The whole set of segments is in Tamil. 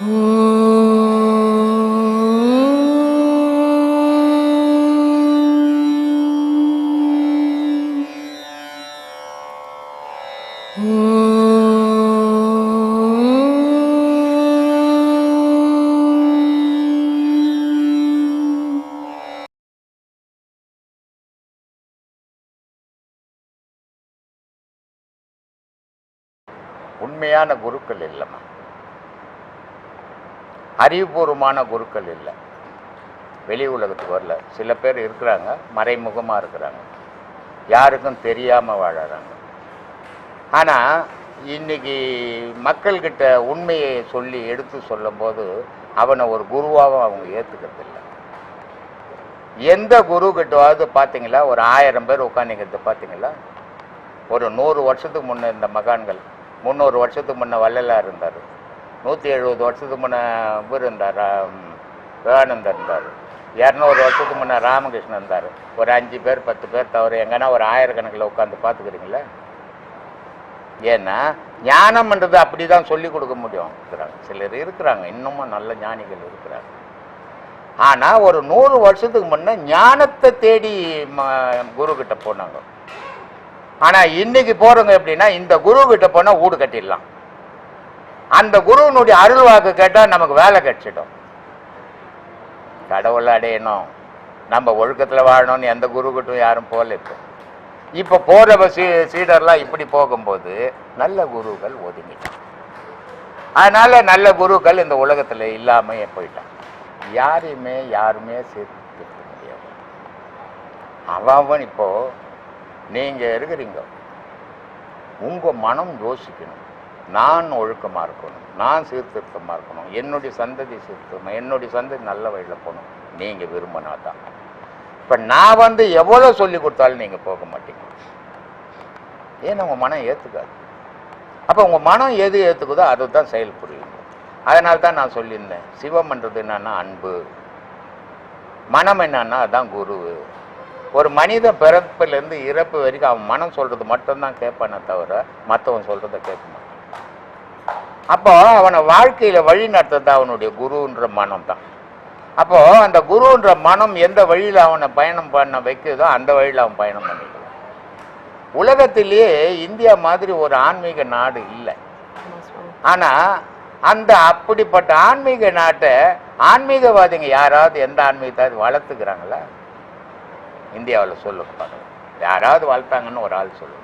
உண்மையான குருக்கள் இல்லை அறிவுபூர்வமான குருக்கள் இல்லை. வெளி உலகத்துக்கு வரல. சில பேர் இருக்கிறாங்க மறைமுகமாக இருக்கிறாங்க. யாருக்கும் தெரியாமல் வாழறாங்க. ஆனால் இன்னைக்கு மக்கள்கிட்ட உண்மையை சொல்லி எடுத்து சொல்லும்போது அவனை ஒரு குருவாகவும் அவங்க ஏற்றுக்கிறது இல்லை. எந்த குரு கிட்டவாவது பார்த்தீங்களா ஒரு ஆயிரம் பேர் உட்காந்துங்கிறது பார்த்தீங்களா ஒரு நூறு வருஷத்துக்கு முன்ன இந்த மகான்கள் முந்நூறு வருஷத்துக்கு முன்ன வள்ளலாக இருந்தார். நூற்றி எழுபது வருஷத்துக்கு முன்னே இவர் இருந்தார் விவேகானந்தர் இருந்தார். இரநூறு வருஷத்துக்கு முன்னே ராமகிருஷ்ணன் இருந்தார். ஒரு அஞ்சு பேர் பத்து பேர் தவிர எங்கன்னா ஒரு ஆயிரக்கணக்கில் உட்காந்து பார்த்துக்கிறீங்களே? ஏன்னா ஞானம்ன்றது அப்படி தான் சொல்லி கொடுக்க முடியும். இருக்கிறாங்க சிலர் இருக்கிறாங்க. இன்னமும் நல்ல ஞானிகள் இருக்கிறாங்க. ஆனால் ஒரு நூறு வருஷத்துக்கு முன்னே ஞானத்தை தேடி ம குரு போனாங்க. ஆனால் இன்றைக்கி போகிறவங்க எப்படின்னா இந்த குரு கிட்ட போனால் வீடு கட்டிடலாம். அந்த குருவினுடைய அருள் வாக்கு கேட்டால் நமக்கு வேலை கிடைச்சிடும். கடவுளை அடையணும். நம்ம ஒழுக்கத்தில் வாழணும்னு எந்த குருக்கிட்டும் யாரும் போகல இப்போ. இப்போ போகிற சீ சீடர்லாம் இப்படி போகும்போது நல்ல குருக்கள் ஒதுங்கிட்டான் அதனால நல்ல குருக்கள் இந்த உலகத்தில் இல்லாமையே போயிட்டான் யாரையுமே யாருமே சேர்த்து முடியாது. அவன் இப்போ நீங்கள் இருக்கிறீங்க. உங்கள் மனம் யோசிக்கணும். நான் ஒழுக்கமாக இருக்கணும். நான் சீர்திருத்தமாக இருக்கணும். என்னுடைய சந்ததி சீர்திருத்தம் என்னுடைய சந்ததி நல்ல வழியில் போகணும். நீங்கள் விரும்பினா தான் இப்போ நான் வந்து எவ்வளோ சொல்லி கொடுத்தாலும் நீங்கள் போக மாட்டீங்க. ஏன்னா உங்கள் மனம் ஏற்றுக்காது அப்போ உங்கள் மனம் எது ஏற்றுக்குதோ அதை தான் செயல் புரியும். அதனால தான் நான் சொல்லியிருந்தேன். சிவம்ன்றது என்னன்னா அன்பு. மனம் என்னன்னா அதுதான் குரு. ஒரு மனிதன் பிறப்பிலேருந்து இறப்பு வரைக்கும் அவன் மனம் சொல்கிறது மட்டும்தான் கேட்பானே தவிர மற்றவன் சொல்கிறத கேட்க மாட்டான். அப்போ அவனை வாழ்க்கையில் வழி நடத்துறது அவனுடைய குருன்ற மனம் தான் அப்போ அந்த குருன்ற மனம் எந்த வழியில் அவனை பயணம் பண்ண வைக்குதோ அந்த வழியில் அவன் பயணம் பண்ணிக்கலாம் உலகத்திலேயே இந்தியா மாதிரி ஒரு ஆன்மீக நாடு இல்லை. ஆனால் அந்த அப்படிப்பட்ட ஆன்மீக நாட்டை ஆன்மீகவாதிங்க யாராவது எந்த ஆன்மீகத்தாவது வளர்த்துக்கிறாங்களா? இந்தியாவில் சொல்லுங்க பாருங்கள் யாராவது வளர்த்தாங்கன்னு ஒரு ஆள் சொல்லுங்க.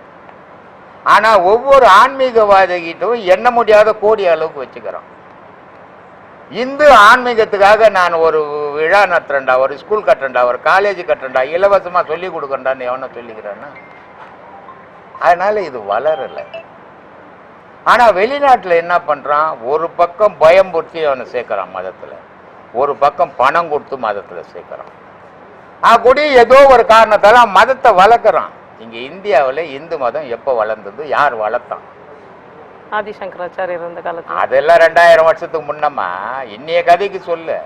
ஆனால் ஒவ்வொரு ஆன்மீகவாதிகிட்டும் எண்ண முடியாத கோடி அளவுக்கு வச்சுக்கிறான் இந்து ஆன்மீகத்துக்காக நான் ஒரு விழா நடத்துறேன்டா ஒரு ஸ்கூல் கட்டுறேன்டா ஒரு காலேஜ் கட்டுறேன்டா இலவசமாக சொல்லி கொடுக்கண்டான்னு எவனை சொல்லிக்கிறேன்னா? அதனால இது வளரலை. ஆனால் வெளிநாட்டில் என்ன பண்ணுறான் ஒரு பக்கம் பயம்புறுத்தி அவனை சேர்க்குறான் மதத்தில். ஒரு பக்கம் பணம் கொடுத்து மதத்தில் சேர்க்குறான். அப்படி ஏதோ ஒரு காரணத்தால் மதத்தை வளர்க்குறான். இங்கே இந்தியாவில் இந்து மதம் எப்போ வளர்ந்தது? யார் வளர்த்தான்? ஆதிசங்கராச்சாரியர் இருந்த காலத்துல. அதெல்லாம் ரெண்டாயிரம் வருஷத்துக்கு முன்னமா இன்னைய கதைக்கு சொல்லு.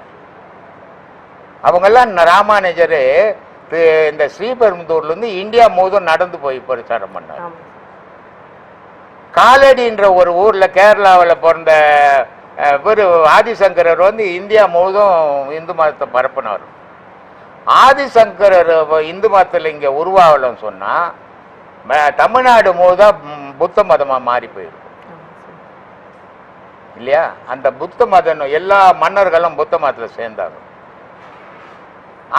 அவங்கெல்லாம் ராமானுஜர் இந்த ஸ்ரீபெரும்புதூர்லேருந்து இந்தியா முழுதும் நடந்து போய் பிரச்சாரம் பண்ணார். காலடின்ற ஒரு ஊர்ல கேரளாவுல பிறந்த இவரு ஆதிசங்கரர் வந்து இந்தியா முழுதும் இந்து மதத்தை பரப்புனவர். ஆதிசங்கரர் இந்து மதத்தில் இங்க உருவாகலன்னு சொன்னா தமிழ்நாடு முழுதும் புத்த மதமா மாறி போயிருக்கும் இல்லையா? அந்த புத்த மதம் எல்லா மன்னர்களும் புத்த மதத்தில் சேர்ந்தாங்க.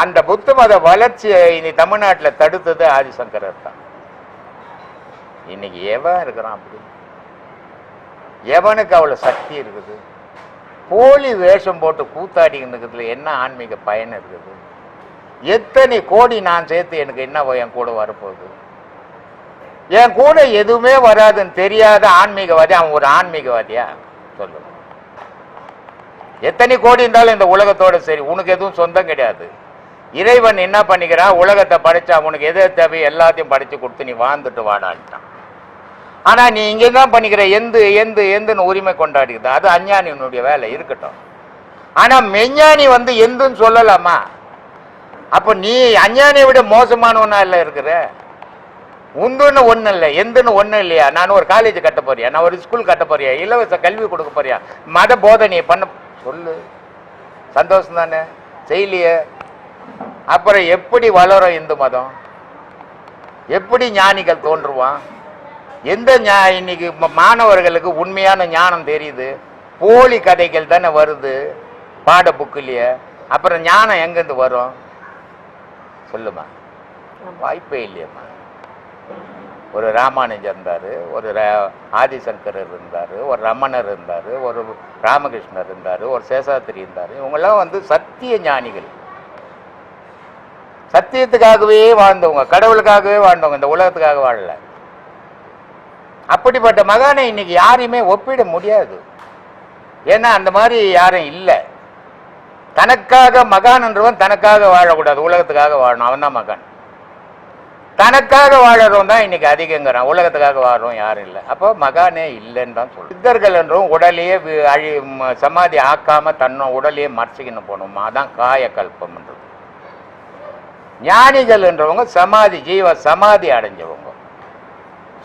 அந்த புத்த மத வளர்ச்சியை இனி தமிழ்நாட்டில் தடுத்தது ஆதிசங்கரர் தான். இன்னைக்கு எவன் இருக்கிறான் அப்படி? எவனுக்கு அவ்வளோ சக்தி இருக்குது? போலி வேஷம் போட்டு கூத்தாடிக்கிறதுல என்ன ஆன்மீக பயன் இருக்குது? எத்தனை கோடி நான் சேர்த்து எனக்கு என்ன என் கூட வரப்போகுது? என் கூட எதுவுமே வராதுன்னு தெரியாத ஆன்மீகவாதி அவன் ஒரு ஆன்மீகவாதியா? சொல்லு. எத்தனை கோடி இருந்தாலும் இந்த உலகத்தோட சரி உனக்கு எதுவும் சொந்தம் கிடையாது. இறைவன் என்ன பண்ணிக்கிறான் உலகத்தை படைச்சா உனக்கு எது தேவை எல்லாத்தையும் படைச்சு கொடுத்து நீ வாழ்ந்துட்டு வாடான்ட்டான். ஆனா நீ இங்கே தான் பண்ணிக்கிற எந்து எந்து எந்துன்னு உரிமை கொண்டாடிக்குது அது அஞ்ஞானியினுடைய வேலை இருக்கட்டும். ஆனா மெஞ்ஞானி வந்து எந்துன்னு சொல்லலாமா? அப்போ நீ அஞ்ஞானியை விட மோசமானவனா இல்லை இருக்கிற? உந்துன்னு ஒண்ணு இல்லை எந்தன்னு ஒண்ணு இல்லையா? நான் ஒரு காலேஜ் கட்ட போறியா? நான் ஒரு ஸ்கூல் கட்ட போறியா? இலவச கல்வி கொடுக்க போறியா? மத போதனையை பண்ண சொல்லு. சந்தோஷம் தானே? செய்யலையே. அப்புறம் எப்படி வளரும் இந்து மதம்? எப்படி ஞானிகள் தோன்றுவான்? எந்த ஞா- இன்னைக்கு மாணவர்களுக்கு உண்மையான ஞானம் தெரியுது? போலி கதைகள் தானே வருது? பாட புக்கிலேயே. அப்புறம் ஞானம் எங்கேருந்து வரும்? சொல்லுமா? வாய்ப்பே இல்லையம்மா. ஒரு ராமானுஜர் இருந்தார் ஒரு ர- ஆதிசங்கரர் இருந்தார் ஒரு ரமணர் இருந்தார் ஒரு ராமகிருஷ்ணர் இருந்தார் ஒரு சேஷாத்திரி இருந்தார். இவங்கெல்லாம் வந்து சத்திய ஞானிகள். சத்தியத்துக்காகவே வாழ்ந்தவங்க கடவுளுக்காகவே வாழ்ந்தவங்க இந்த உலகத்துக்காக வாழல. அப்படிப்பட்ட மகானை இன்னைக்கு யாரையுமே ஒப்பிட முடியாது. ஏன்னா அந்த மாதிரி யாரும் இல்லை. தனக்காக மகான் என்றவன் தனக்காக வாழக்கூடாது. உலகத்துக்காக வாழணும். அவன் தான் மகான். தனக்காக வாழறோம் தான் இன்னைக்கு அதிகங்கிறான். உலகத்துக்காக வாழறோம் யாரும் இல்லை. அப்போ மகானே இல்லைன்னு தான் சொல்லுவோம் சித்தர்கள் என்றும் உடலையே அழி சமாதி ஆக்காம தன்னோ உடலையே மறைச்சிக்கின்னு போகணும். அதான் காயக்கல்பம்ன்றது ஞானிகள் என்றவங்க சமாதி ஜீவ சமாதி அடைஞ்சவங்க.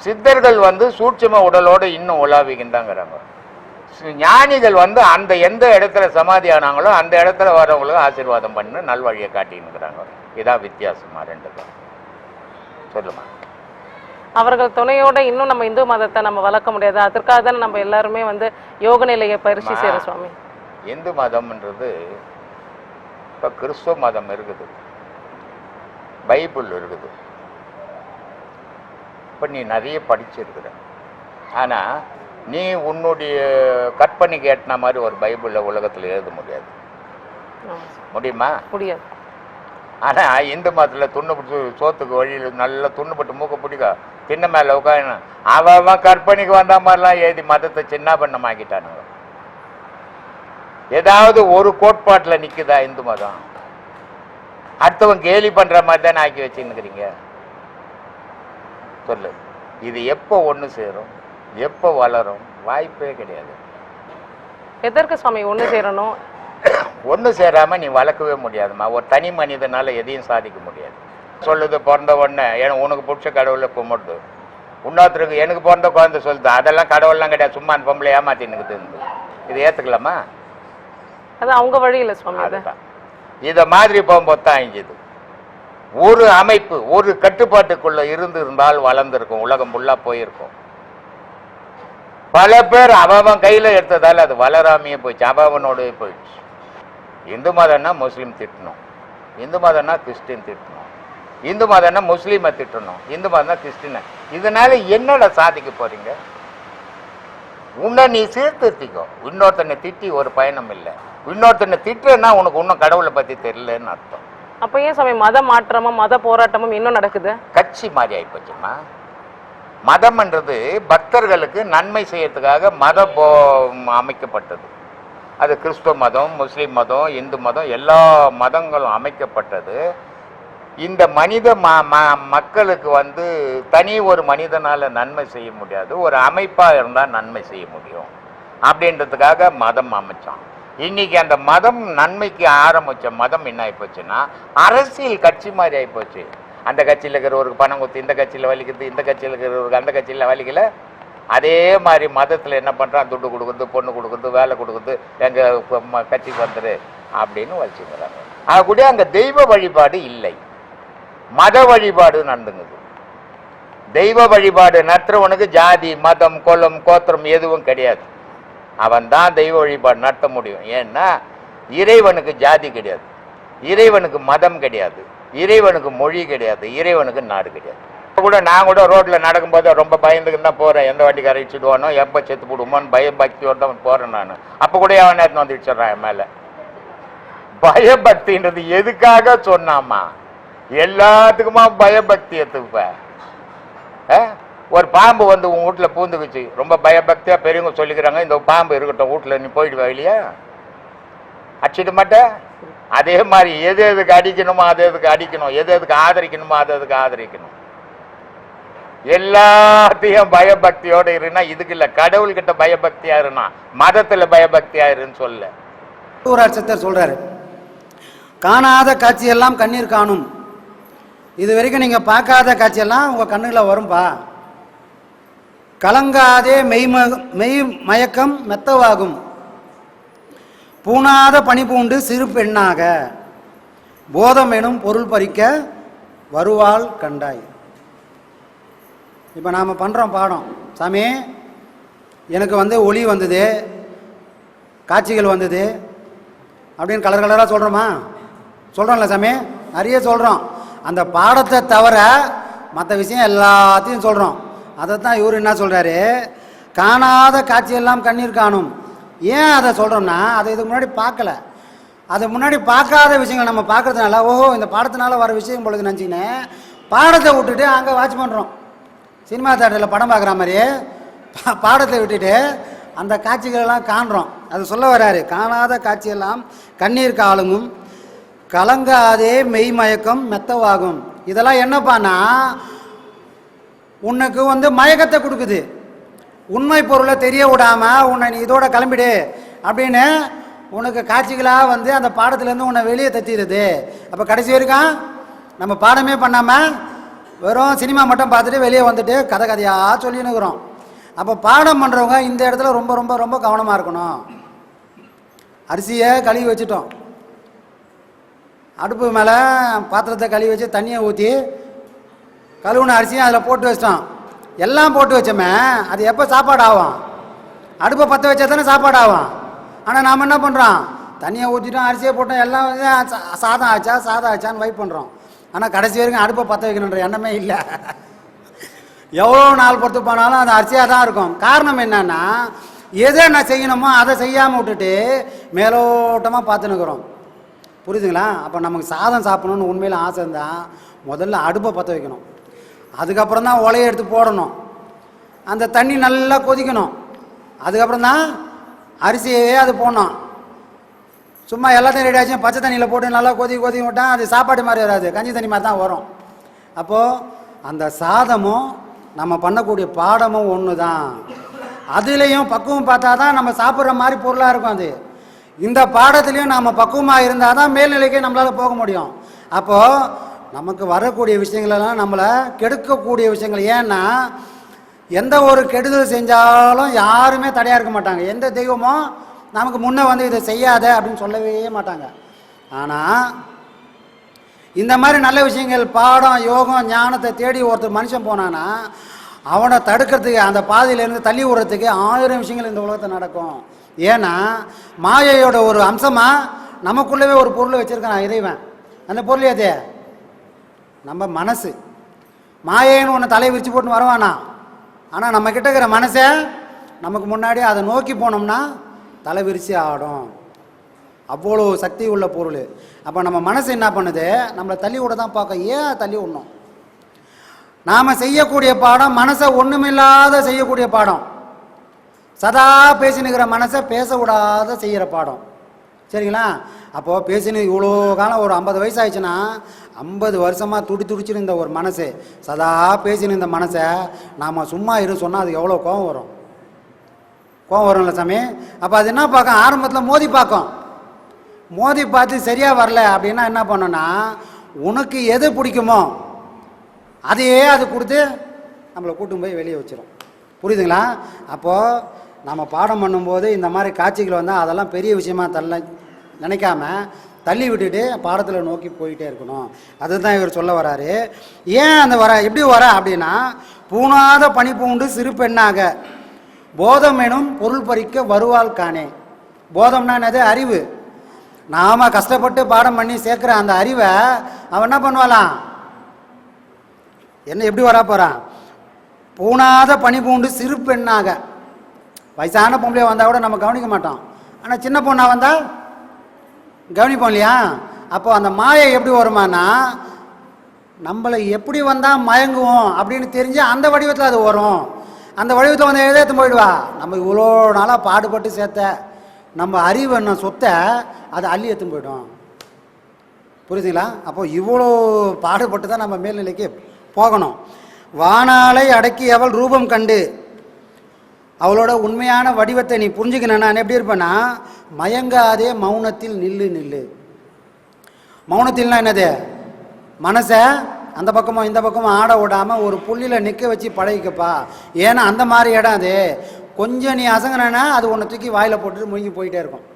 சித்தர்கள் வந்து சூட்சும உடலோட இன்னும் உலாவிக்கின்றாங்கிறாங்க. ஞானிகள் வந்து அந்த எந்த இடத்துல சமாதி ஆனாங்களோ அந்த இடத்துல வரவங்களுக்கு ஆசீர்வாதம் பண்ணி நல்வழியை காட்டின்னுக்கிறாங்க. இதான் வித்தியாசமா ரெண்டு தான் சொல்லுமா? அவர்கள் துணையோட இன்னும் நம்ம இந்து மதத்தை நம்ம வளர்க்க முடியாது. அதற்காக தானே நம்ம எல்லாருமே வந்து யோக நிலையை பயிற்சி. செய்யறோம் சுவாமி. இந்து மதம்ன்றது இப்போ கிறிஸ்துவ மதம் இருக்குது. பைபிள் இருக்குது. இப்போ நீ நிறைய படிச்சிருக்கிற. ஆனால் நீ உன்னுடைய கற்பனைக்கு எட்டின மாதிரி ஒரு பைபிளில் உலகத்தில் எழுத முடியாது. முடியுமா? முடியாது. ஆனால் இந்து மதத்தில் துண்ணுப்பட்டு சோத்துக்கு வழியில் நல்லா துண்ணுப்பட்டு மூக்க பிடிக்க தின்ன மேலே உட்காந்து அவன் அவன் கற்பனைக்கு வந்த மாதிரிலாம் எழுதி மதத்தை சின்ன பண்ணமாக்கிட்டானுங்க ஏதாவது ஒரு கோட்பாட்டில் நிற்குதா இந்து மதம்? அடுத்தவன் கேலி பண்ணுற மாதிரி தானே ஆக்கி வச்சுன்னுக்கிறீங்க? சொல்லு. இது எப்போ ஒன்று சேரும்? எப்போ வளரும்? வாய்ப்பே கிடையாது. எதற்கு சுவாமி ஒண்ணு சேரணும்? ஒன்று சேராமல் நீ வளர்க்கவே முடியாதும்மா. ஒரு தனி மனிதனால எதையும் சாதிக்க முடியாது. சொல்லுது பிறந்த உடனே ஏன்னா உனக்கு பிடிச்ச கடவுளை கும்பிடுது இன்னொருத்தருக்கு எனக்கு பிறந்த குழந்தை சொல்லுது. அதெல்லாம் கடவுள்லாம் கிடையாது. சும்மா அந்த பொம்பளை ஏமாத்தினுக்குது இது ஏற்றுக்கலாமா அது அவங்க வழியில சுவாமி அது அதுதான். இதை மாதிரி போகும்போது தான் இஞ்சுது ஒரு அமைப்பு ஒரு கட்டுப்பாட்டுக்குள்ள இருந்து இருந்தால் வளர்ந்துருக்கும். உலகம் ஃபுல்லாக போயிருக்கும். பல பேர் அவன் கையில் எடுத்ததால் அது வளராமையே போயிடுச்சு. அவனோட போயிடுச்சு. இந்து மதம்னா முஸ்லீம் திட்டணும். இந்து மதம்னா கிறிஸ்டின் திட்டணும். இந்து மதம்னா முஸ்லீமை திட்டணும். இந்து மதம்னா கிறிஸ்டினை. இதனால என்னடா சாதிக்க போறீங்க? உன்னை நீ சீர்திருத்திக்கோ. இன்னொருத்தனை திட்டி ஒரு பயணம் இல்லை. இன்னொருத்தனை திட்டுறேன்னா உனக்கு இன்னும் கடவுளை பத்தி தெரியலன்னு அர்த்தம். அப்ப ஏன் சுவாமி மத மாற்றமும் மத போராட்டமும் இன்னும் நடக்குது? கட்சி மாதிரி ஆயிப்போச்சுமா மதம்ன்றது பக்தர்களுக்கு நன்மை செய்யறதுக்காக மத போ அமைக்கப்பட்டது. அது கிறிஸ்துவ மதம் முஸ்லீம் மதம் இந்து மதம் எல்லா மதங்களும் அமைக்கப்பட்டது. இந்த மனித ம ம- மக்களுக்கு வந்து தனி ஒரு மனிதனால் நன்மை செய்ய முடியாது. ஒரு அமைப்பாக இருந்தால் நன்மை செய்ய முடியும். அப்படின்றதுக்காக மதம் அமைச்சான். இன்னைக்கு அந்த மதம் நன்மைக்கு ஆரம்பிச்ச மதம் என்ன ஆகிப்போச்சுன்னா அரசியல் கட்சி மாதிரி ஆகிப்போச்சு அந்த கட்சியில் இருக்கிறவருக்கு பணம் கொடுத்து இந்த கட்சியில் வலிக்குது இந்த கட்சியில் இருக்கிறவருக்கு அந்த கட்சியில் வலிக்கல அதே மாதிரி மதத்தில் என்ன பண்ணுறான் துட்டு கொடுக்குறது பொண்ணு கொடுக்குறது வேலை கொடுக்குறது எங்கள் கட்சிக்கு வந்துரு அப்படின்னு வச்சுக்கிறாங்க ஆகக்கூடிய அங்கே தெய்வ வழிபாடு இல்லை. மத வழிபாடு நடந்துங்குது. தெய்வ வழிபாடு நடத்துறவனுக்கு ஜாதி மதம் குலம் கோத்திரம் எதுவும் கிடையாது. அவன் தான் தெய்வ வழிபாடு நடத்த முடியும். ஏன்னா இறைவனுக்கு ஜாதி கிடையாது. இறைவனுக்கு மதம் கிடையாது. இறைவனுக்கு மொழி கிடையாது இறைவனுக்கு நாடு கிடையாது. இப்ப கூட நான் கூட ரோட்டில் நடக்கும்போது ரொம்ப பயந்துக்கு தான் போகிறேன் எந்த வண்டிக்கு அரைச்சிடுவானோ எப்போ செத்து போடுவோமோன்னு பயபக்தியோடு தான் போகிறேன் நான். அப்போ கூட அவன் நேரத்தில் வந்து வச்சிடுறான் என் மேலே? பயபக்தின்றது எதுக்காக சொன்னாமா? எல்லாத்துக்குமா பயபக்தி எத்துப்ப ஒரு பாம்பு வந்து உன் வீட்டில் பூந்துக்குச்சு. ரொம்ப பயபக்தியாக பெரியவங்க சொல்லிக்கிறாங்க இந்த பாம்பு இருக்கட்டும் வீட்டில் நீ போயிடுவா இல்லையா? அடிச்சிட மாட்டேன் அதே மாதிரி எது எதுக்கு அடிக்கணுமோ அது எதுக்கு அடிக்கணும்? எது எதுக்கு ஆதரிக்கணுமோ அது எதுக்கு ஆதரிக்கணும்? எல்லாத்தையும் பயபக்தியோட இருன்னா இதுக்கு இல்ல கடவுள்கிட்ட பயபக்தியா இருனா மதத்துல பயபக்தியா இருன்னு சொல்ல. ஊராட்சத்தர் சொல்றாரு. காணாத காட்சியெல்லாம் கண்ணீர் காணும். இது வரைக்கும் நீங்கள் பார்க்காத காட்சியெல்லாம் உங்கள் கண்ணுல வரும்பா. கலங்காதே மெய்ம மெய் மயக்கம் மெத்தவாகும். பூணாத பனி பூண்டு சிறு பெண்ணாக. போதம் எனும் பொருள் பறிக்க வருவாள் கண்டாய். இப்போ நாம் பண்ணுறோம் பாடம். சாமி எனக்கு வந்து ஒளி வந்தது காட்சிகள் வந்தது அப்படின்னு கலர் கலராக சொல்கிறோமா சொல்கிறோம்ல சாமி? நிறைய சொல்கிறோம் அந்த பாடத்தை தவிர மற்ற விஷயம் எல்லாத்தையும் சொல்கிறோம் அதை தான் இவர் என்ன சொல்கிறாரு காணாத காட்சியெல்லாம் கண்ணீர் காணும். ஏன் அதை சொல்கிறோம்னா அதை இதுக்கு முன்னாடி பார்க்கல. அதை முன்னாடி பார்க்காத விஷயங்கள் நம்ம பார்க்கறதுனால ஓஹோ இந்த பாடத்தினால வர விஷயம் பொழுது நினச்சிக்கின்னு. பாடத்தை விட்டுட்டு அங்கே வாட்ச் பண்ணுறோம் சினிமா தேட்டரில் படம் பார்க்குற மாதிரி பா- பாடத்தை விட்டுட்டு அந்த காட்சிகளெல்லாம் காண்றோம். அது சொல்ல வராரு காணாத காட்சியெல்லாம் கண்ணீர் காலங்கும் கலங்காதே மெய் மயக்கம் மெத்தவாகும். இதெல்லாம் என்னப்பான்னா உனக்கு வந்து மயக்கத்தை கொடுக்குது. உண்மை பொருளை தெரிய விடாமல் உன்னை நீ இதோட கிளம்பிடு அப்படின்னு உனக்கு காட்சிகளாக வந்து அந்த பாடத்துலேருந்து உன்னை வெளியே தத்திடுது அப்போ கடைசி வரைக்கும் நம்ம பாடமே பண்ணாமல் வெறும் சினிமா மட்டும் பார்த்துட்டு வெளியே வந்துட்டு கதை கதையாக சொல்லினுக்கிறோம் அப்போ பாடம் பண்ணுறவங்க இந்த இடத்துல ரொம்ப ரொம்ப ரொம்ப கவனமாக இருக்கணும். அரிசியை கழுவி வச்சுட்டோம். அடுப்பு மேலே பாத்திரத்தை கழுவி வச்சு தண்ணியை ஊற்றி கழுவுன அரிசியும் அதில் போட்டு வச்சிட்டோம். எல்லாம் போட்டு வச்சோமே அது எப்போ சாப்பாடு ஆகும் அடுப்பை பற்ற வச்சா தானே சாப்பாடு ஆகும் ஆனால் நாம் என்ன பண்ணுறோம் தண்ணியை ஊற்றிட்டோம் அரிசியை போட்டோம் எல்லாம் சா- சாதம் ஆச்சா சாதம் ஆச்சான்னு வைப் பண்ணுறோம் ஆனால் கடைசி வரைக்கும் அடுப்பை பற்ற வைக்கணுன்ற எண்ணமே இல்லை. எவ்வளோ நாள் பொறுத்து போனாலும் அது அரிசியாக தான் இருக்கும். காரணம் என்னன்னா எதை நான் செய்யணுமோ அதை செய்யாமல் விட்டுட்டு மேலோட்டமாக பார்த்துன்னுக்குறோம் புரியுதுங்களா? அப்போ நமக்கு சாதம் சாப்பிடணும்னு உண்மையில் ஆசை இருந்தால் முதல்ல அடுப்பை பற்ற வைக்கணும். அதுக்கப்புறம் தான் உலையை எடுத்து போடணும். அந்த தண்ணி நல்லா கொதிக்கணும். அதுக்கப்புறம் தான் அரிசியே அது போடணும். சும்மா எல்லாத்தையும் ரெடி ஆச்சு பச்சை தண்ணியில் போட்டு நல்லா கொதி கொதி விட்டால் அது சாப்பாடு மாதிரி வராது. கஞ்சி தண்ணி மாதிரி தான் வரும். அப்போது அந்த சாதமும் நம்ம பண்ணக்கூடிய பாடமும் ஒன்று தான் அதுலேயும் பக்குவம் பார்த்தா தான் நம்ம சாப்பிட்ற மாதிரி பொருளாக இருக்கும் அது. இந்த பாடத்துலேயும் நாம் பக்குவமாக இருந்தால் தான் மேல்நிலைக்கே நம்மளால் போக முடியும். அப்போது நமக்கு வரக்கூடிய விஷயங்களெல்லாம் நம்மளை கெடுக்கக்கூடிய விஷயங்கள். ஏன்னா எந்த ஒரு கெடுதல் செஞ்சாலும் யாருமே தடையாக இருக்க மாட்டாங்க. எந்த தெய்வமும் நமக்கு முன்னே வந்து இதை செய்யாத அப்படின்னு சொல்லவே மாட்டாங்க. ஆனால் இந்த மாதிரி நல்ல விஷயங்கள் பாடம் யோகம் ஞானத்தை தேடி ஒருத்தர் மனுஷன் போனான்னா அவனை தடுக்கிறதுக்கு அந்த பாதையிலேருந்து தள்ளி விடுறதுக்கு ஆயிரம் விஷயங்கள் இந்த உலகத்தில் நடக்கும். ஏன்னா மாயையோட ஒரு அம்சமாக நமக்குள்ளவே ஒரு பொருளை வச்சுருக்கான் இறைவன். அந்த பொருள் எது? நம்ம மனசு. மாயேன்னு ஒன்று தலையை விரிச்சு போட்டு வருவானா? ஆனால் நம்ம கிட்ட இருக்கிற மனசை நமக்கு முன்னாடி அதை நோக்கி போனோம்னா தலை விரிச்சு ஆடும் அவ்வளோ சக்தி உள்ள பொருள். அப்போ நம்ம மனசு என்ன பண்ணுது? நம்மளை தள்ளி விட தான் பார்க்க ஏன் தள்ளி விடணும்? நாம் செய்யக்கூடிய பாடம் மனசை ஒன்றுமில்லாத செய்யக்கூடிய பாடம். சதா பேசினுக்கிற மனசை பேச விடாத செய்கிற பாடம். சரிங்களா? அப்போது பேசினது இவ்வளோ காலம் ஒரு ஐம்பது வயசு ஆயிடுச்சுன்னா ஐம்பது வருஷமாக துடி துடிச்சிருந்த ஒரு மனசு சதா பேசின இந்த மனசை நாம் சும்மா இரு சொன்னால் அது எவ்வளோ கோவம் வரும். கோவம் வரும்ல சாமி? அப்போ அது என்ன பார்க்கும்? ஆரம்பத்தில் மோதி பார்க்கும். மோதி பார்த்து சரியாக வரல அப்படின்னா என்ன பண்ணோன்னா உனக்கு எது பிடிக்குமோ அதையே அது கொடுத்து நம்மளை கூட்டும் போய் வெளியே வச்சிடும் புரியுதுங்களா? அப்போது நம்ம பாடம் பண்ணும்போது இந்த மாதிரி காட்சிகள் வந்தால் அதெல்லாம் பெரிய விஷயமா தள்ள நினைக்காம தள்ளி விட்டுட்டு பாடத்தில் நோக்கி போயிட்டே இருக்கணும். அதுதான் இவர் சொல்ல வராரு. ஏன் அந்த வர எப்படி வர அப்படின்னா பூணாத பனி பூண்டு சிறு பெண்ணாக. போதம் எனும் பொருள் பறிக்க வருவாள் காணே. போதம்னா என்னது? அறிவு. நாம கஷ்டப்பட்டு பாடம் பண்ணி சேர்க்குற அந்த அறிவை அவன் என்ன பண்ணுவாளாம்? என்ன எப்படி வரா போறான்? பூணாத பனி பூண்டு சிறு பெண்ணாக. வயசான பொம்பளையா வந்தால் கூட நம்ம கவனிக்க மாட்டோம். ஆனால் சின்ன பொண்ணா வந்தால் கவனிப்போம் இல்லையா அப்போ அந்த மாயை எப்படி வருமானா நம்மளை எப்படி வந்தால் மயங்குவோம் அப்படின்னு தெரிஞ்சு அந்த வடிவத்தில் அது வரும். அந்த வடிவத்தில் வந்து எதிர்த்து போயிடுவா? நம்ம இவ்வளோ நாளாக பாடுபட்டு சேர்த்த நம்ம அறிவு என்ன சொத்தை அதை அள்ளி எடுத்துன்னு போயிடும். புரியுதுங்களா? அப்போ இவ்வளோ பாடுபட்டு தான் நம்ம மேல்நிலைக்கு போகணும். வானாலை அடக்கியவள் ரூபம் கண்டு அவளோட உண்மையான வடிவத்தை நீ புரிஞ்சுக்கணும் நான் எப்படி இருப்பேன்னா மயங்காதே மௌனத்தில் நில்லு நில்லு. மௌனத்தில்னா என்னது? மனசை அந்த பக்கமும் இந்த பக்கமும் ஆட விடாமல் ஒரு புள்ளியில் நிற்க வச்சு பழகிக்கப்பா. ஏன்னா அந்த மாதிரி இடம் அது. கொஞ்சம் நீ அசங்கினா அது ஒன்று தூக்கி வாயில் போட்டுட்டு முழுங்கி போயிட்டே இருக்கும்.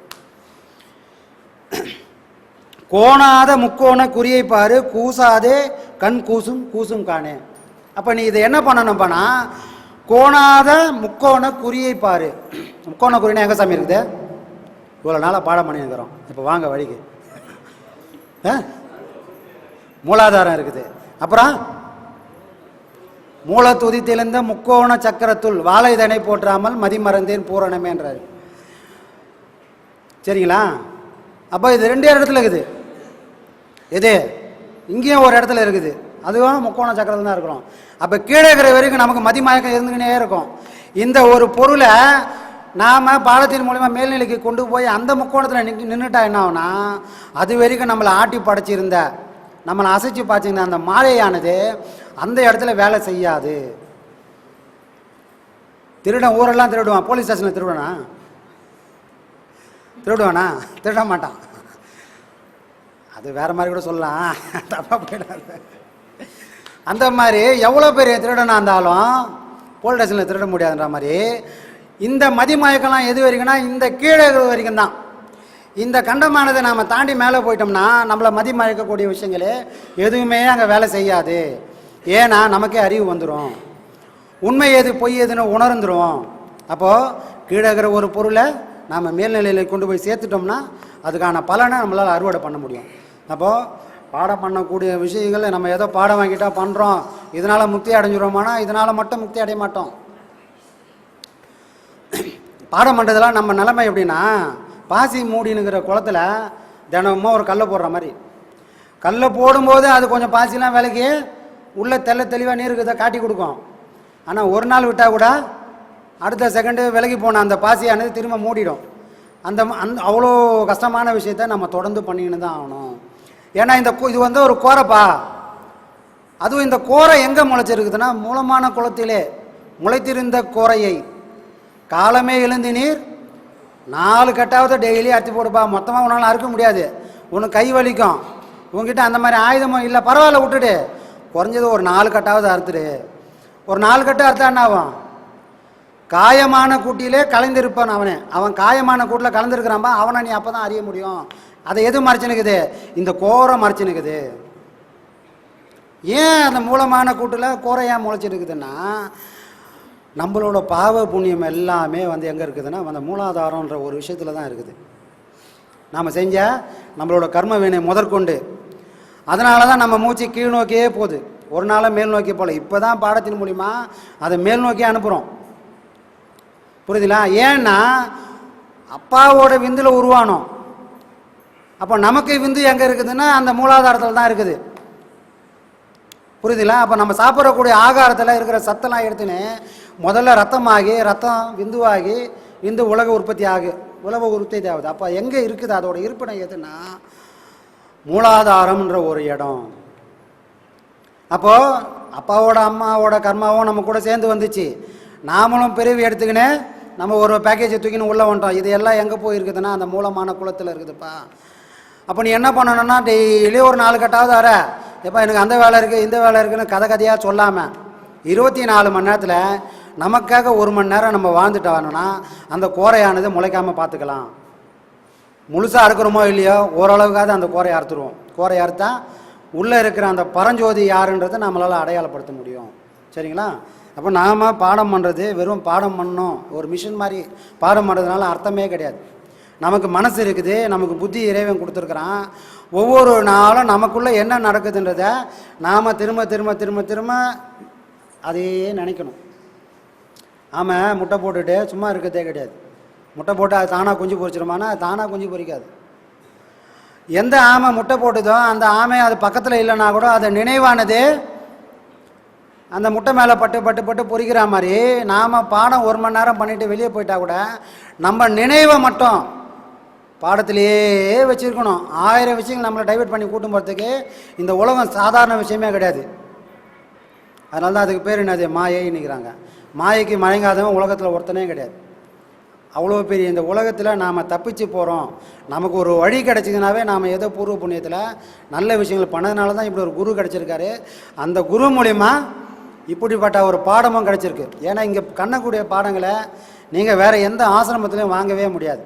கோணாத முக்கோண குறியை பாரு கூசாதே கண் கூசும் கூசும் காணே. அப்போ நீ இதை என்ன பண்ணணும்ப்பானா கோணாத முக்கோண குறியை பாரு. முக்கோண குறினா எங்கே சாமி இருக்குது? இவ்வளோ நாளாக பாடம் பண்ணியிருக்கிறோம். இப்போ வாங்க வழிக்கு. ஆ? மூலாதாரம் இருக்குது. அப்புறம் மூல துதித்திலிருந்த முக்கோண சக்கரத்துள் வாழை இதனை போற்றாமல் மதிமறந்தேன் பூரணமேன்றார் சரிங்களா? அப்போ இது ரெண்டு இடத்துல இருக்குது. எது? இங்கேயும் ஒரு இடத்துல இருக்குது. அதுவும் முக்கோண சக்கரத்தில் தான் இருக்கிறோம். அப்போ கீழே இருக்கிற வரைக்கும் நமக்கு மதிமயக்கம் இருந்துக்கினே இருக்கும். இந்த ஒரு பொருளை நாம் பாலத்தின் மூலிமா மேல்நிலைக்கு கொண்டு போய் அந்த முக்கோணத்தில் நின்று நின்றுட்டா என்ன ஆகுனா அது வரைக்கும் நம்மளை ஆட்டி படைச்சிருந்த நம்மளை அசைச்சு பார்த்துருந்த அந்த மாலையானது அந்த இடத்துல வேலை செய்யாது. திருடன் ஊரெல்லாம் திருடுவான். போலீஸ் ஸ்டேஷனில் திருடுவானா? திருடுவானா? திருட மாட்டான். அது வேற மாதிரி கூட சொல்லலாம். தப்பாக போயிடாது. அந்த மாதிரி எவ்வளோ பெரிய திருடனாக இருந்தாலும் போலீஸ் ஸ்டேஷனில் திருட முடியாதுன்ற மாதிரி இந்த மதிமயக்கெல்லாம் எது வரைக்கும்னா இந்த கீழே இருக்கிற வரைக்கும் தான். இந்த கண்டமானதை நாம் தாண்டி மேலே போயிட்டோம்னா நம்மளை மதிமயக்கக்கூடிய விஷயங்களே எதுவுமே அங்கே வேலை செய்யாது. ஏன்னா நமக்கே அறிவு வந்துடும் உண்மை எது பொய் எதுன்னு உணர்ந்துடும் அப்போது கீழே இருக்கிற ஒரு பொருளை நாம் மேல்நிலையில் கொண்டு போய் சேர்த்துட்டோம்னா அதுக்கான பலனை நம்மளால் அறுவடை பண்ண முடியும். அப்போது பாடம் பண்ணக்கூடிய விஷயங்களை நம்ம ஏதோ பாடம் வாங்கிட்டா பண்ணுறோம் இதனால் முக்தி அடைஞ்சிருவோமானா இதனால் மட்டும் முக்தி அடைய மாட்டோம். பாடம் பண்ணுறதுலாம் நம்ம நிலைமை எப்படின்னா பாசி மூடினுங்கிற குளத்துல தினமும் ஒரு கல்லை போடுற மாதிரி. கல்லை போடும்போது அது கொஞ்சம் பாசிலாம் விலகி உள்ளே தெள்ள தெளிவாக நீர் இருக்கிறத காட்டி கொடுக்கும். ஆனால் ஒரு நாள் விட்டால் கூட அடுத்த செகண்டு விலகி போன அந்த பாசியானது திரும்ப மூடிடும். அந்த அந் அந்த அவ்வளோ கஷ்டமான விஷயத்த நம்ம தொடர்ந்து பண்ணிக்கின்னு தான் ஆகணும். ஏன்னா இந்த இது வந்து ஒரு கோரப்பா. அதுவும் இந்த கோரை எங்கே முளைச்சிருக்குதுன்னா மூலமான குளத்திலே முளைத்திருந்த கோரையை காலமே எழுந்து நீர் நாலு கட்டாவது டெய்லி அறுத்து போடுப்பா. மொத்தமாக உன்னால் அறுக்க முடியாது. உனக்கு கை வலிக்கும். உங்ககிட்ட அந்த மாதிரி ஆயுதமும் இல்லை. பரவாயில்ல விட்டுடு. குறைஞ்சது ஒரு நாலு கட்டாவது அறுத்துடு. ஒரு நாலு கட்டு அறுத்தா என்ன ஆகும்? காயமான கூட்டிலே கலந்திருப்பான் அவனே. அவன் காயமான கூட்டில் கலந்துருக்கிறான்பா அவனை நீ அப்போ தான் அறிய முடியும். அதை எது மறைச்சுனுக்குது? இந்த கோரை மறைச்சுனுக்குது. ஏன் அந்த மூலமான கூட்டில் கோரை ஏன் முளைச்சிருக்குதுன்னா நம்மளோட பாவ புண்ணியம் எல்லாமே வந்து எங்கே இருக்குதுன்னா அந்த மூலாதாரம்ன்ற ஒரு விஷயத்தில் தான் இருக்குது. நாம் செஞ்ச நம்மளோட கர்ம வினை முதற்கொண்டு. அதனால தான் நம்ம மூச்சு கீழ் நோக்கியே போகுது. ஒரு நாளும் மேல் நோக்கி போகல. இப்போ தான் பாடத்தின் மூலிமா அதை மேல் நோக்கி அனுப்புகிறோம் புரியுதுங்களா ஏன்னா அப்பாவோட விந்தில் உருவானோம் அப்போ நமக்கு விந்து எங்கே இருக்குதுன்னா அந்த மூலாதாரத்தில் தான் இருக்குது. புரியுதுங்களா அப்போ நம்ம சாப்பிடக்கூடிய ஆகாரத்தில் இருக்கிற சத்தெல்லாம் எடுத்துன்னு முதல்ல ரத்தமாகி ரத்தம் விந்துவாகி விந்து உலக உற்பத்தி ஆகு உலக உற்பத்தி ஆகுது. அப்போ எங்கே இருக்குது? அதோட இருப்பிடம் எதுன்னா மூலாதாரம்ன்ற ஒரு இடம். அப்போது அப்பாவோட அம்மாவோட கர்மாவும் நம்ம கூட சேர்ந்து வந்துச்சு. நாமளும் பிரிவு எடுத்துக்கின்னு நம்ம ஒரு பேக்கேஜை தூக்கின்னு உள்ளே வந்துட்டோம். இது எல்லாம் எங்கே போயிருக்குதுன்னா அந்த மூலமான குளத்தில் இருக்குதுப்பா. அப்போ நீ என்ன பண்ணணும்னா டெய்லி ஒரு நாலு கட்டாவது வர எப்போ எனக்கு அந்த வேலை இருக்குது இந்த வேலை இருக்குதுன்னு கதை கதையாக சொல்லாமல் இருபத்தி நாலு மணி நேரத்தில் நமக்காக ஒரு மணி நேரம் நம்ம வாழ்ந்துட்டு வரணும்னா அந்த கோரையானது முளைக்காமல் பார்த்துக்கலாம் முழுசாக அறுக்கிறோமோ இல்லையோ ஓரளவுக்காவது அந்த கோரையை அறுத்துருவோம். கோரையை அறுத்தா உள்ளே இருக்கிற அந்த பரஞ்சோதி யாருன்றதை நம்மளால் அடையாளப்படுத்த முடியும். சரிங்களா? அப்போ நாம் பாடம் பண்ணுறது வெறும் பாடம் பண்ணோம் ஒரு மிஷின் மாதிரி பாடம் பண்ணுறதுனால அர்த்தமே கிடையாது. நமக்கு மனசு இருக்குது நமக்கு புத்தி இறைவன் கொடுத்துருக்குறான். ஒவ்வொரு நாளும் நமக்குள்ளே என்ன நடக்குதுன்றத நாம் திரும்ப திரும்ப திரும்ப திரும்ப அதையே நினைக்கணும். ஆமாம் முட்டை போட்டுட்டு சும்மா இருக்கிறதே கிடையாது. முட்டை போட்டு அது தானாக குஞ்சு பொறிச்சிருமானா அது தானாக குஞ்சு பொரிக்காது. எந்த ஆமை முட்டை போட்டுதோ அந்த ஆமை அது பக்கத்தில் இல்லைன்னா கூட அது நினைவானது அந்த முட்டை மேலே பட்டு பட்டு பட்டு பொறிக்கிற மாதிரி நாம் பாடம் ஒரு மணி நேரம் பண்ணிவிட்டு வெளியே போயிட்டா கூட நம்ம நினைவை மட்டும் பாடத்திலேயே வச்சுருக்கணும். ஆயிரம் விஷயங்கள் நம்மளை டைவெர்ட் பண்ணி கூட்டும் போகிறதுக்கு இந்த உலகம் சாதாரண விஷயமே கிடையாது. அதனால தான் அதுக்கு பேர் என்னது? மாயை நிற்கிறாங்க மாயைக்கு மயங்காதவன் உலகத்தில் ஒருத்தனே கிடையாது. அவ்வளோ பெரிய இந்த உலகத்தில் நாம் தப்பிச்சு போகிறோம் நமக்கு ஒரு வழி கிடச்சிதுனாவே நாம் ஏதோ பூர்வ புண்ணியத்தில் நல்ல விஷயங்கள் பண்ணதுனால தான் இப்படி ஒரு குரு கிடச்சிருக்காரு. அந்த குரு மூலிமா இப்படிப்பட்ட ஒரு பாடமும் கிடச்சிருக்கு. ஏன்னா இங்கே கண்ணக்கூடிய பாடங்களை நீங்கள் வேறு எந்த ஆசிரமத்திலையும் வாங்கவே முடியாது.